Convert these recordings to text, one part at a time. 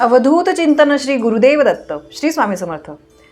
अवधूत चिंतन श्री गुरुदेव दत्त श्री स्वामी समर्थ.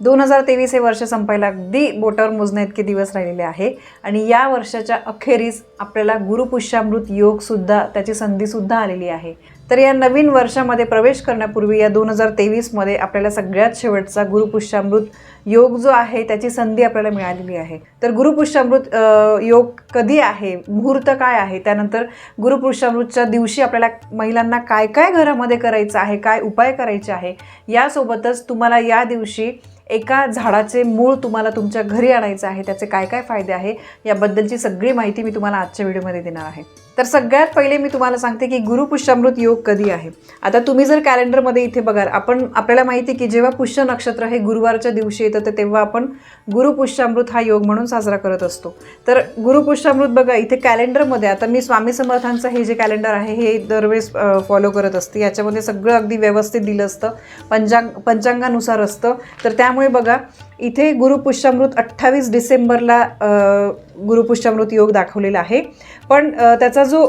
दोन हजार तेवीस हे वर्ष संपायला अगदी बोटावर मोजण्या इतके दिवस राहिलेले आहे. आणि या वर्षाच्या अखेरीस आपल्याला गुरुपुष्यामृत योगसुद्धा त्याची संधीसुद्धा आलेली आहे. तर या नवीन वर्षामध्ये प्रवेश करण्यापूर्वी या दोन हजार तेवीसमध्ये आपल्याला सगळ्यात शेवटचा गुरुपुष्यामृत योग जो आहे त्याची संधी आपल्याला मिळालेली आहे. तर गुरुपुष्यामृत योग कधी आहे? मुहूर्त काय आहे? त्यानंतर गुरुपुष्यामृतच्या दिवशी आपल्याला महिलांना काय काय घरामध्ये करायचं आहे? काय उपाय करायचे आहे? यासोबतच तुम्हाला या दिवशी एका झाडाचे मूळ तुम्हाला तुमच्या घरी आणायचं आहे. त्याचे काय काय फायदे आहे? याबद्दलची सगळी माहिती मी तुम्हाला आजच्या व्हिडिओमध्ये देणार आहे. तर सगळ्यात पहिले मी तुम्हाला सांगते की गुरुपुष्यामृत योग कधी आहे? आता तुम्ही जर कॅलेंडरमध्ये इथे बघाल आपण आपल्याला माहिती आहे की जेव्हा पुष्य नक्षत्र हे गुरुवारच्या दिवशी येतं तर तेव्हा आपण गुरुपुष्यामृत हा योग म्हणून साजरा करत असतो. तर गुरुपुष्यामृत बघा इथे कॅलेंडरमध्ये आता मी स्वामी समर्थांचं हे जे कॅलेंडर आहे हे दरवेळेस फॉलो करत असते. याच्यामध्ये सगळं अगदी व्यवस्थित दिलं असतं. पंचांग पंचांगानुसार असतं. तर त्यामुळे बघा इथे गुरुपुष्यामृत अठ्ठावीस डिसेंबरला गुरुपुष्यामृत योग दाखवलेला आहे. पण त्याचा जो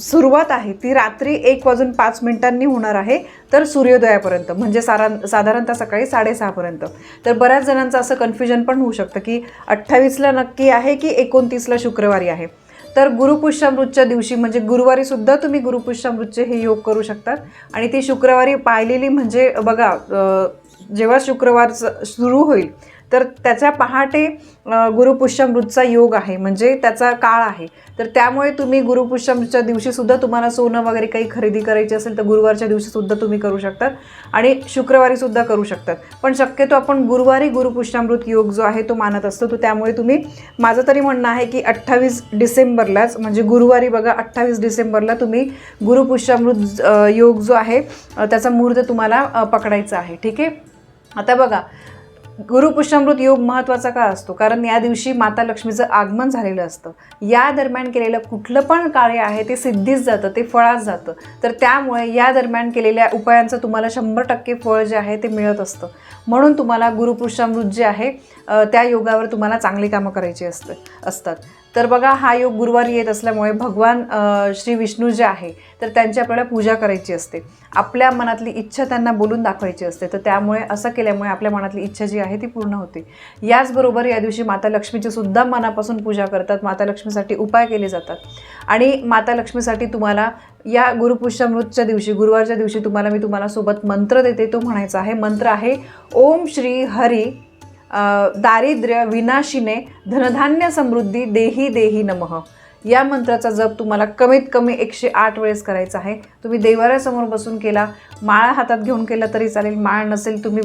सुरुवात आहे ती रात्री एक वाजून पाच मिनिटांनी होणार आहे तर सूर्योदयापर्यंत म्हणजे सारा साधारणतः सकाळी साडेसहापर्यंत तर बऱ्याच जणांचं असं कन्फ्युजन पण होऊ शकतं की अठ्ठावीसला नक्की आहे की एकोणतीसला शुक्रवारी आहे. तर गुरुपुष्यामृतच्या दिवशी म्हणजे गुरुवारी सुद्धा तुम्ही गुरुपुष्यामृतचे हे योग करू शकतात आणि ती शुक्रवारी पाहिलेली म्हणजे बघा जेव्हा शुक्रवार सुरू होईल तर त्याच्या पहाटे गुरुपुष्यमृतचा गुरुपुष्यामृतचा योग आहे म्हणजे त्याचा काळ आहे. तर त्यामुळे तुम्ही गुरुपुष्यामृतच्या दिवशीसुद्धा तुम्हाला सोनं वगैरे काही खरेदी करायची असेल तर गुरुवारच्या दिवशीसुद्धा तुम्ही करू शकतात आणि शुक्रवारीसुद्धा करू शकतात. पण शक्यतो आपण गुरुवारी गुरुपुष्यामृत योग जो आहे तो मानत असतो. तो त्यामुळे तुम्ही माझं तरी म्हणणं आहे की अठ्ठावीस डिसेंबरलाच म्हणजे गुरुवारी बघा अठ्ठावीस डिसेंबरला तुम्ही गुरुपुष्यामृत योग जो आहे त्याचा मुहूर्त तुम्हाला पकडायचा आहे. ठीक आहे? आता बघा गुरुपुष्यामृत योग महत्त्वाचा का असतो कारण या दिवशी माता लक्ष्मीचं आगमन झालेलं असतं. या दरम्यान केलेलं कुठलं पण कार्य आहे ते सिद्धीच जातं ते फळात जातं. तर त्यामुळे या दरम्यान केलेल्या उपायांचं तुम्हाला शंभर टक्के फळ जे आहे ते मिळत असतं. म्हणून तुम्हाला गुरुपुष्यामृत जे आहे त्या योगावर तुम्हाला चांगली कामं करायची असतं असतात. तर बघा हा योग गुरुवारी येत असल्यामुळे भगवान श्री विष्णू जे आहे तर त्यांची आपल्याला पूजा करायची असते. आपल्या मनातली इच्छा त्यांना बोलून दाखवायची असते. तर त्यामुळे असं केल्यामुळे आपल्या मनातली इच्छा जी आहे ती पूर्ण होते. याचबरोबर या दिवशी माता लक्ष्मीची सुद्धा मनापासून पूजा करतात. माता लक्ष्मीसाठी उपाय केले जातात. आणि माता लक्ष्मीसाठी तुम्हाला या गुरुपुष्यामृतच्या दिवशी गुरुवारच्या दिवशी तुम्हाला मी तुम्हाला सोबत मंत्र देते. तो म्हणायचा आहे मंत्र आहे ओम श्री हरी दारिद्र्य विनाशिने धनधान्य समृद्धी देही देही नमः. या मंत्राचा जप तुम्हाला कमीत कमी एकशे आठ वेळेस करायचा आहे. तुम्ही देवाऱ्यासमोर बसून केला माळ हातात घेऊन केला तरी चालेल माळ नसेल तुम्ही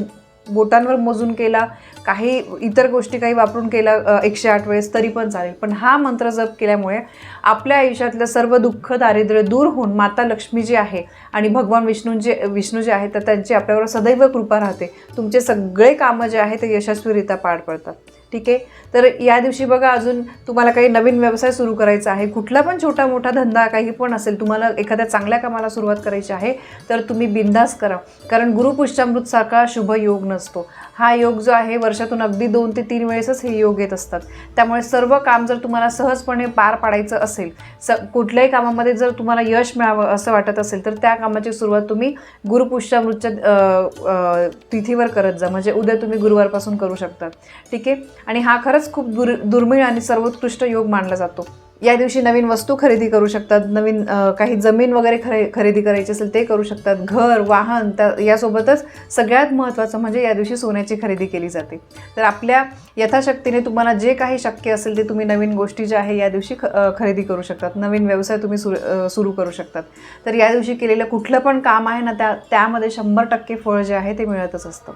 बोटांवर मोजून केला काही इतर गोष्टी काही वापरून केला एकशे आठ वेळेस तरी पण चालेल. पण हा मंत्र जप केल्यामुळे आपल्या आयुष्यातलं सर्व दुःख दारिद्र्य दूर होऊन माता लक्ष्मी जी आहे आणि भगवान विष्णूंचे विष्णू जे आहे तर त्यांची आपल्यावर सदैव कृपा राहते. तुमचे सगळे कामं जे आहे ते यशस्वीरित्या पार पडतात. ठीक आहे? तर या दिवशी बघा अजून तुम्हाला काही नवीन व्यवसाय सुरू करायचा आहे. कुठला पण छोटा मोठा धंदा काही पण असेल तुम्हाला एखाद्या चांगल्या कामाला सुरुवात करायची आहे तर तुम्ही बिंदास करा. कारण गुरुपुष्टामृतसारखा शुभ योग नसतो. हा योग जो आहे वर्षातून अगदी दोन ते तीन वेळेसच हे योग येत असतात. त्यामुळे सर्व काम जर तुम्हाला सहजपणे पार पाडायचं असेल स कुठल्याही कामामध्ये जर तुम्हाला यश मिळावं असं वाटत असेल तर त्या कामाची सुरुवात तुम्ही गुरुपुष्टामृतच्या तिथीवर करत जा. म्हणजे उद्या तुम्ही गुरुवारपासून करू शकता. ठीक आहे? आणि हा खरंच खूप दुर दुर्मिळ आणि सर्वोत्कृष्ट योग मानला जातो. या दिवशी नवीन वस्तू खरेदी करू शकतात नवीन काही जमीन वगैरे खरे खरेदी करायची असेल ते करू शकतात घर वाहन त्या यासोबतच सगळ्यात महत्त्वाचं म्हणजे या दिवशी सोन्याची खरेदी केली जाते. तर आपल्या यथाशक्तीने तुम्हाला जे काही शक्य असेल ते तुम्ही नवीन गोष्टी ज्या आहे या दिवशी ख खरेदी करू शकतात. नवीन व्यवसाय तुम्ही सुरू सुरू करू शकतात. तर या दिवशी केलेलं कुठलं पण काम आहे ना त्या त्यामध्ये शंभर टक्के फळ जे आहे ते मिळतच असतं.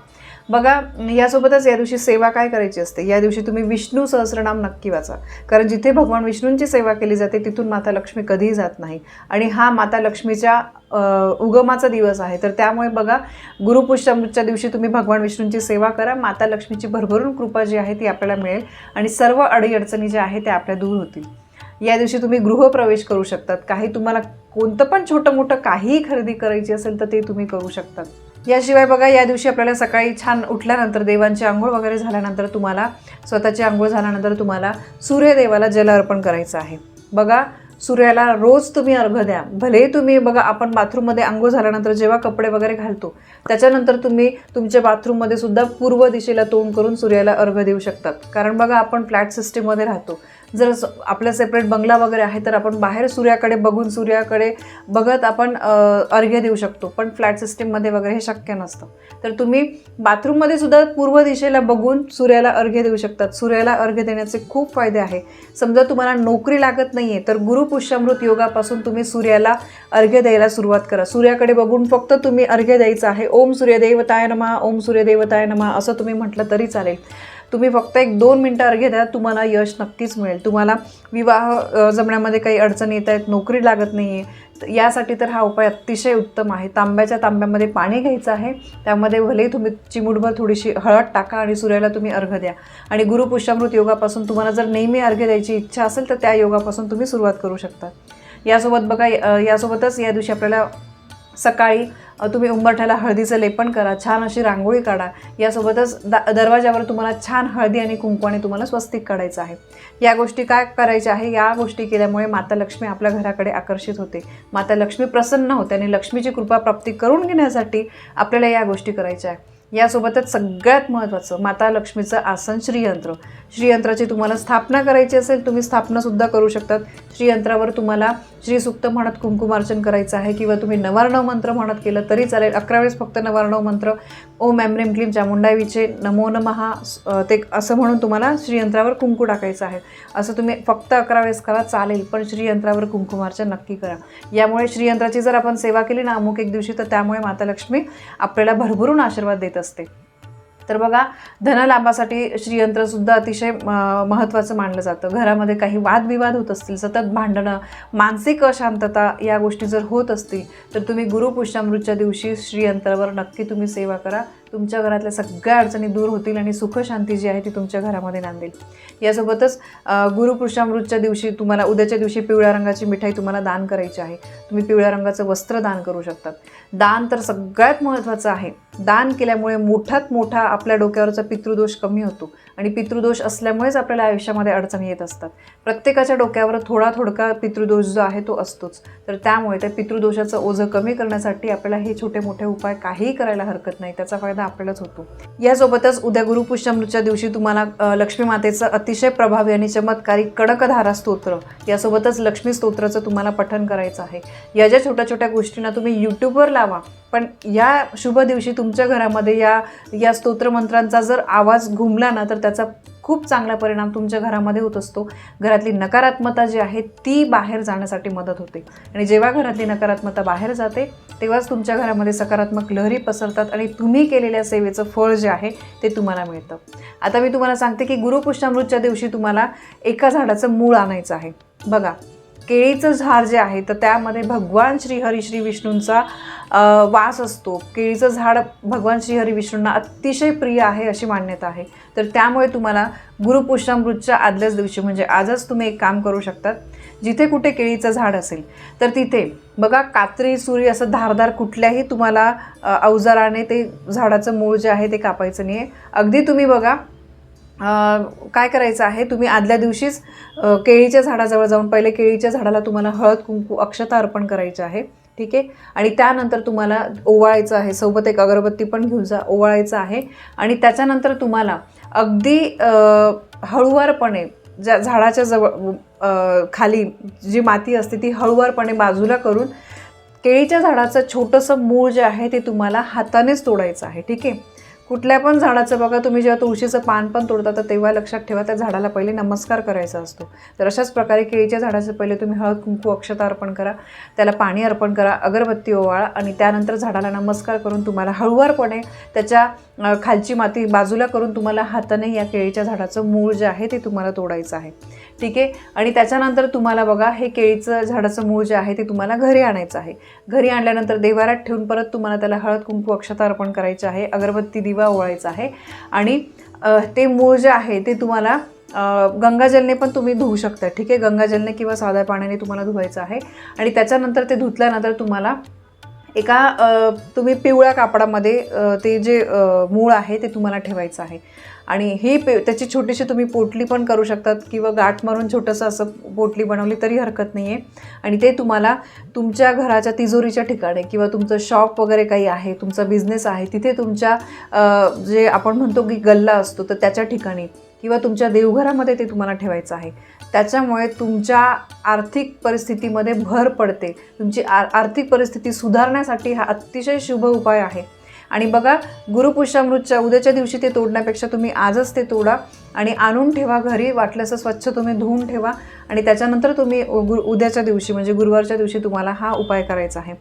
बघा यासोबतच या दिवशी सेवा काय करायची असते? या दिवशी तुम्ही विष्णू सहस्रनाम नक्की वाचा. कारण जिथे भगवान विष्णूंची सेवा केली जाते तिथून माता लक्ष्मी कधीही जात नाही. आणि हा माता लक्ष्मीच्या उगमाचा दिवस आहे. तर त्यामुळे बघा गुरुपुष्टमच्या दिवशी तुम्ही भगवान विष्णूंची सेवा करा. माता लक्ष्मीची भरभरून कृपा जी आहे ती आपल्याला मिळेल. आणि सर्व अडीअडचणी ज्या आहेत त्या आपल्या दूर होतील. या दिवशी तुम्ही गृहप्रवेश करू शकतात. काही तुम्हाला कोणतं पण छोटं मोठं काहीही खरेदी करायची असेल तर ते तुम्ही करू शकतात. याशिवाय बघा या दिवशी आपल्याला सकाळी छान उठल्यानंतर देवांची आंघोळ वगैरे झाल्यानंतर तुम्हाला स्वतःची आंघोळ झाल्यानंतर तुम्हाला सूर्यदेवाला जल अर्पण करायचं आहे. बघा सूर्याला रोज तुम्ही अर्घ द्या. भले तुम्ही बघा आपण बाथरूममध्ये आंघोळ झाल्यानंतर जेव्हा कपडे वगैरे घालतो त्याच्यानंतर तुम्ही तुमच्या बाथरूममध्ये सुद्धा पूर्व दिशेला तोंड करून सूर्याला अर्घ देऊ शकतात. कारण बघा आपण फ्लॅट सिस्टीममध्ये राहतो. जर आपला सेपरेट बंगला वगैरे आहे तर आपण बाहेर सूर्याकडे बघून सूर्याकडे बघत आपण अर्घ्य देऊ शकतो. पण फ्लॅट सिस्टीममध्ये वगैरे हे शक्य नसतं. तर तुम्ही बाथरूममध्ये सुद्धा पूर्व दिशेला बघून सूर्याला अर्घ्य देऊ शकतात. सूर्याला अर्घ्य देण्याचे खूप फायदे आहे. समजा तुम्हाला नोकरी लागत नाही आहे तर गुरुपुष्यामृत योगापासून तुम्ही सूर्याला अर्घ्य द्यायला सुरुवात करा. सूर्याकडे बघून फक्त तुम्ही अर्घ्य द्यायचं आहे. ओम सूर्यदेवताय नमा ओम सूर्यदेवताय नमा असं तुम्ही म्हटलं तरी चालेल. तुम्ही फक्त एक दोन मिनटं अर्घ्य द्या तुम्हाला यश नक्कीच मिळेल. तुम्हाला विवाह जमण्यामध्ये काही अडचणी येत आहेत नोकरी लागत नाही आहे यासाठी तर हा उपाय अतिशय उत्तम आहे. तांब्याच्या तांब्यामध्ये पाणी घ्यायचं आहे त्यामध्ये भलेही तुम्ही चिमुटभर थोडीशी हळद टाका आणि सूर्याला तुम्ही अर्घ द्या. आणि गुरुपुष्यामृत योगापासून तुम्हाला जर नेहमी अर्घ्य द्यायची इच्छा असेल तर त्या योगापासून तुम्ही सुरुवात करू शकता. यासोबत बघा यासोबतच या दिवशी आपल्याला सकाळी तुम्ही उंबरठ्याला हळदीचं लेपन करा छान अशी रांगोळी काढा. यासोबतच दा दरवाजावर तुम्हाला छान हळदी आणि कुंकवाने तुम्हाला स्वस्तिक काढायचं आहे. या गोष्टी काय करायच्या आहे? या गोष्टी केल्यामुळे माता लक्ष्मी आपल्या घराकडे आकर्षित होते. माता लक्ष्मी प्रसन्न होते आणि लक्ष्मीची कृपा प्राप्ती करून घेण्यासाठी आपल्याला या गोष्टी करायच्या आहे. यासोबतच सगळ्यात महत्त्वाचं माता लक्ष्मीचं आसन श्रीयंत्र. श्रीयंत्राची तुम्हाला स्थापना करायची असेल तुम्ही स्थापनासुद्धा करू शकतात. श्रीयंत्रावर तुम्हाला श्रीसुक्त म्हणत कुंकुमार्चन करायचं आहे किंवा तुम्ही नवार्णव मंत्र म्हणत केलं तरी चालेल. अकरा वेळेस फक्त नवार्णव मंत्र. ओम एम रेम क्लीम चामुंडाईचे नमो नमहा ते असं म्हणून तुम्हाला श्रीयंत्रावर कुंकू टाकायचं आहे. असं तुम्ही फक्त अकरा वेळेस करा चालेल पण श्रीयंत्रावर कुंकुमार्चन नक्की करा. यामुळे श्रीयंत्राची जर आपण सेवा केली ना अमुक एक दिवशी तर त्यामुळे माता लक्ष्मी आपल्याला भरभरून आशीर्वाद देतात. असते. तर बघा धनलाभासाठी श्रीयंत्रसुद्धा अतिशय महत्त्वाचं मानलं जातं. घरामध्ये काही वादविवाद होत असतील सतत भांडणं मानसिक अशांतता या गोष्टी जर होत असतील तर तुम्ही गुरुपुष्यामृतच्या दिवशी श्रीयंत्रावर नक्की तुम्ही सेवा करा. तुमच्या घरातल्या सगळ्या अडचणी दूर होतील आणि सुखशांती जी आहे ती तुमच्या घरामध्ये नांदेल. यासोबतच गुरुपुरुषामृतच्या दिवशी तुम्हाला उद्याच्या दिवशी पिवळ्या रंगाची मिठाई तुम्हाला दान करायची आहे. तुम्ही पिवळ्या रंगाचं वस्त्र दान करू शकतात. दान तर सगळ्यात महत्त्वाचं आहे. दान केल्यामुळे मोठ्यात मोठा आपल्या डोक्यावरचा पितृदोष कमी होतो आणि पितृदोष असल्यामुळेच आपल्याला आयुष्यामध्ये अडचणी येत असतात. प्रत्येकाच्या डोक्यावर थोडा थोडका पितृदोष जो आहे तो असतोच. तर त्यामुळे त्या पितृदोषाचं ओझं कमी करण्यासाठी आपल्याला हे छोटे मोठे उपाय काहीही करायला हरकत नाही. त्याचा फायदा आपल्यालाच होतो. यासोबतच उद्या गुरुपुष्यमृतच्या दिवशी तुम्हाला लक्ष्मी मातेचं अतिशय प्रभावी आणि चमत्कारी कडकधारा स्तोत्र यासोबतच लक्ष्मी स्तोत्राचं तुम्हाला पठन करायचं आहे. या ज्या छोट्या छोट्या गोष्टींना तुम्ही यूट्यूबवर लावा पण या शुभ दिवशी तुमच्या घरामध्ये या या स्तोत्रमंत्रांचा जर आवाज घुमला ना तर त्याचा खूप चांगला परिणाम तुमच्या घरामध्ये होत असतो. घरातली नकारात्मकता जी आहे ती बाहेर जाण्यासाठी मदत होते. आणि जेव्हा घरातली नकारात्मकता बाहेर जाते तेव्हाच तुमच्या घरामध्ये सकारात्मक लहरी पसरतात आणि तुम्ही केलेल्या सेवेचं फळ जे आहे ते तुम्हाला मिळतं. आता मी तुम्हाला सांगते की गुरुपुष्यामृतच्या दिवशी तुम्हाला एका झाडाचं मूळ आणायचं आहे. बघा केळीचं झाड जे आहे तर त्यामध्ये भगवान श्रीहरी श्री विष्णूंचा वास असतो. केळीचं झाड भगवान श्रीहरी विष्णूंना अतिशय प्रिय आहे अशी मान्यता आहे. तर त्यामुळे तुम्हाला गुरुपुष्णामृतच्या आदल्याच दिवशी म्हणजे आजच तुम्ही एक काम करू शकतात. जिथे कुठे केळीचं झाड असेल तर तिथे बघा कात्री सुरी असं धारदार कुठल्याही तुम्हाला अवजाराने ते झाडाचं मूळ जे आहे ते कापायचं नाही आहे अगदी तुम्ही बघा काय करायचं आहे? तुम्ही आदल्या दिवशीच केळीच्या झाडाजवळ जाऊन पहिले केळीच्या झाडाला तुम्हाला हळद कुंकू अक्षता अर्पण करायचं आहे. ठीक आहे? आणि त्यानंतर तुम्हाला ओवाळायचं आहे. सोबत एक अगरबत्ती पण घेऊन जा ओवाळायचं आहे. आणि त्याच्यानंतर तुम्हाला अगदी हळुवारपणे ज्या झाडाच्या जवळ खाली जी माती असते ती हळुवारपणे बाजूला करून केळीच्या झाडाचं छोटंसं मूळ जे आहे ते तुम्हाला हातानेच तोडायचं आहे. ठीक आहे? कुठल्या पण झाडाचं बघा तुम्ही जेव्हा तुळशीचं पान पण तोडता तर तेव्हा लक्षात ठेवा त्या झाडाला पहिले नमस्कार करायचा असतो. तर अशाच प्रकारे केळीच्या झाडाचं पहिले तुम्ही हळद कुंकू अक्षता अर्पण करा त्याला पाणी अर्पण करा अगरबत्ती ओवाळा आणि त्यानंतर झाडाला नमस्कार करून तुम्हाला हळूवारपणे त्याच्या खालची माती बाजूला करून तुम्हाला हाताने या केळीच्या झाडाचं मूळ जे आहे ते तुम्हाला तोडायचं आहे. ठीक आहे? आणि त्याच्यानंतर तुम्हाला बघा हे केळीचं झाडाचं मूळ जे आहे ते तुम्हाला घरी आणायचं आहे. घरी आणल्यानंतर देवारात ठेवून परत तुम्हाला त्याला हळद कुंकू अक्षता अर्पण करायचं आहे. अगरबत्ती दिवा ओळायचं आहे. आणि ते मूळ जे आहे ते तुम्हाला गंगाजलने पण तुम्ही धुवू शकता. ठीक आहे? गंगाजलने किंवा साध्या पाण्याने तुम्हाला धुवायचं आहे. आणि त्याच्यानंतर ते धुतल्यानंतर तुम्हाला एका तुम्ही पिवळ्या कापडामध्ये ते जे मूळ आहे ते तुम्हाला ठेवायचं आहे. आणि ही पे त्याची छोटीशी तुम्ही पोटली पण करू शकतात किंवा गाठ मारून छोटंसं असं पोटली बनवली तरी हरकत नाही आहे आणि ते तुम्हाला तुमच्या घराच्या तिजोरीच्या ठिकाणी किंवा तुमचं शॉप वगैरे काही आहे तुमचा बिझनेस आहे तिथे तुमच्या जे आपण म्हणतो की गल्ला असतो तर त्याच्या ठिकाणी किंवा तुमच्या देवघरामध्ये ते तुम्हाला ठेवायचं आहे. त्याच्यामुळे तुमच्या आर्थिक परिस्थितीमध्ये भर पडते. तुमची आर आर्थिक परिस्थिती सुधारण्यासाठी हा अतिशय शुभ उपाय आहे. आणि बघा गुरुपुष्यामृतच्या उद्याच्या दिवशी ते तोडण्यापेक्षा तुम्ही आजच ते तोडा आणि आणून ठेवा घरी. वाटल्यास स्वच्छ तुम्ही धुवून ठेवा आणि त्याच्यानंतर तुम्ही गु उद्याच्या दिवशी म्हणजे गुरुवारच्या दिवशी तुम्हाला हा उपाय करायचा आहे.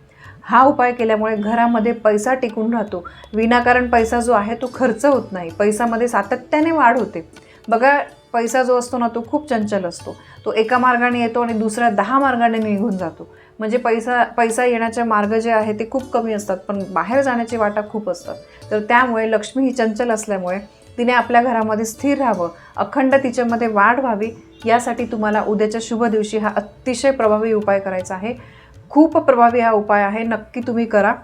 हा उपाय केल्यामुळे घरामध्ये पैसा टिकून राहतो. विनाकारण पैसा जो आहे तो खर्च होत नाही. पैसामध्ये सातत्याने वाढ होते. बघा पैसा जो असतो ना तो खूप चंचल असतो. तो एका मार्गाने येतो आणि दुसऱ्या दहा मार्गाने निघून जातो. म्हणजे पैसा पैसा येण्याचे मार्ग जे आहे ते खूप कमी असतात पण बाहेर जाण्याची वाटा खूप असतात. तर त्यामुळे लक्ष्मी ही चंचल असल्यामुळे तिने आपल्या घरामध्ये स्थिर राहावं अखंड तिच्यामध्ये वाढ व्हावी यासाठी तुम्हाला उद्याच्या शुभ दिवशी हा अतिशय प्रभावी उपाय करायचा आहे. खूप प्रभावी हा उपाय आहे नक्की तुम्ही करा.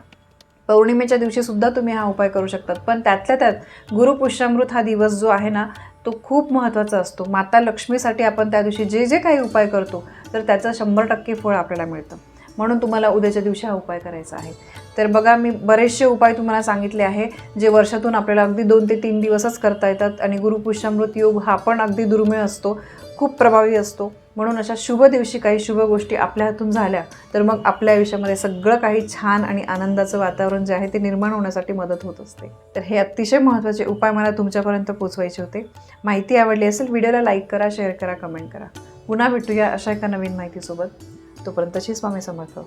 पौर्णिमेच्या दिवशी सुद्धा तुम्ही हा उपाय करू शकतात. पण त्यातल्या त्यात गुरुपुष्यामृत हा दिवस जो आहे ना तो खूप महत्त्वाचा असतो. माता लक्ष्मीसाठी आपण त्या दिवशी जे जे काही उपाय करतो तर त्याचं शंभर टक्के फळ आपल्याला मिळतं. म्हणून तुम्हाला उद्याच्या दिवशी हा उपाय करायचा आहे. तर बघा मी बरेचसे उपाय तुम्हाला सांगितले आहे जे वर्षातून आपल्याला अगदी दोन ते तीन दिवसच करता येतात. आणि गुरुपुष्यामृत योग हा पण अगदी दुर्मिळ असतो खूप प्रभावी असतो. म्हणून अशा शुभ दिवशी काही शुभ गोष्टी आपल्या हातून झाल्या तर मग आपल्या आयुष्यामध्ये सगळं काही छान आणि आनंदाचं वातावरण जे आहे ते निर्माण होण्यासाठी मदत होत असते. तर हे अतिशय महत्त्वाचे उपाय मला तुमच्यापर्यंत पोचवायचे होते. माहिती आवडली असेल व्हिडिओला लाईक करा शेअर करा कमेंट करा. पुन्हा भेटूया अशा एका नवीन माहितीसोबत. तोपर्यंतची स्वामी समर्थ.